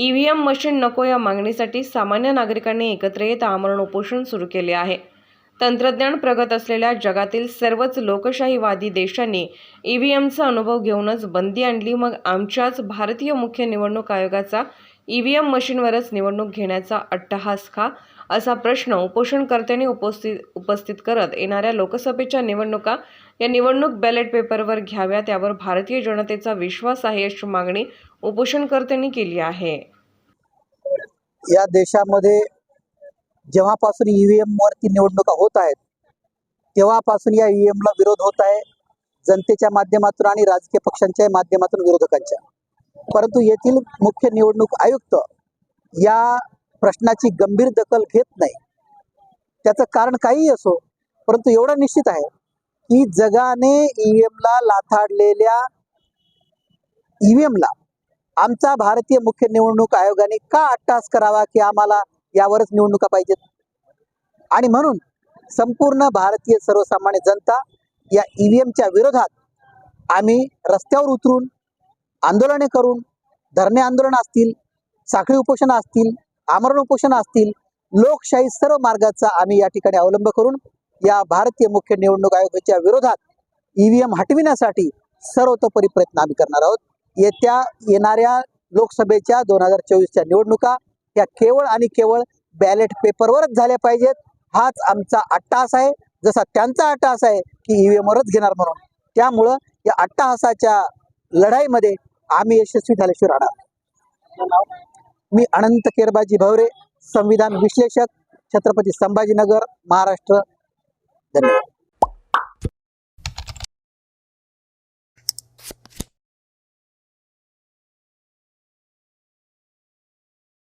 EVM machine नको या मागणीसाठी सामान्य नागरिकांनी एकत्र येत आमरण उपोषण सुरू केले आहे. तंत्रज्ञान प्रगत असलेल्या जगातील सर्वच लोकशाहीवादी देशांनी ईव्हीएमचा अनुभव घेऊनच बंदी आणली. मग आमच्याच भारतीय मुख्य निवडणूक आयोगाचा ईव्हीएम मशीनवरच निवडणूक घेण्याचा अट्टहास का? असा प्रश्न उपोषणकर्त्यांनी उपस्थित उपस्थित करत येणाऱ्या लोकसभेच्या निवडणुका या निवडणूक बॅलेट पेपरवर घ्याव्या त्यावर भारतीय जनतेचा विश्वास आहे अशी मागणी उपोषणकर्त्यांनी केली आहे. या देशामध्ये जेव्हापासून ईव्हीएम वरती निवडणुका होत आहेत तेव्हापासून या ईव्हीएमला विरोध होत आहे जनतेच्या माध्यमातून आणि राजकीय पक्षांच्या माध्यमातून विरोधकांच्या. परंतु येथील मुख्य निवडणूक आयुक्त या प्रश्नाची गंभीर दखल घेत नाही. त्याचं कारण काहीही असो परंतु एवढं निश्चित आहे की जगाने ईव्हीएमला लाथाडलेल्या ईव्हीएमला आमचा भारतीय मुख्य निवडणूक आयोगाने का अट्टास करावा की आम्हाला यावरच निवडणुका पाहिजेत. आणि म्हणून संपूर्ण भारतीय सर्वसामान्य जनता या ईव्हीएमच्या विरोधात आम्ही रस्त्यावर उतरून आंदोलने करून धरणे आंदोलन असतील साखळी उपोषण असतील आमरण उपोषण असतील लोकशाही सर्व मार्गाचा आम्ही या ठिकाणी अवलंब करून या भारतीय मुख्य निवडणूक आयोगाच्या विरोधात ईव्हीएम हटविण्यासाठी सर्वतोपरी प्रयत्न आम्ही करणार आहोत. येत्या येणाऱ्या लोकसभेच्या दोन हजार चोवीसच्या निवडणुका या केवळ आणि केवळ बॅलेट पेपरवरच झाल्या पाहिजेत. हाच आमचा अट्टाहास आहे. जसा त्यांचा अट्टाहास आहे की ईव्हीएम वरच घेणार म्हणून. त्यामुळं या अट्टाहासाच्या लढाईमध्ये आम्ही यशस्वी झाल्याशिवाय राहणार मी अनंत केरबाजी भवरे संविधान विश्लेषक छत्रपती संभाजीनगर महाराष्ट्र. धन्यवाद.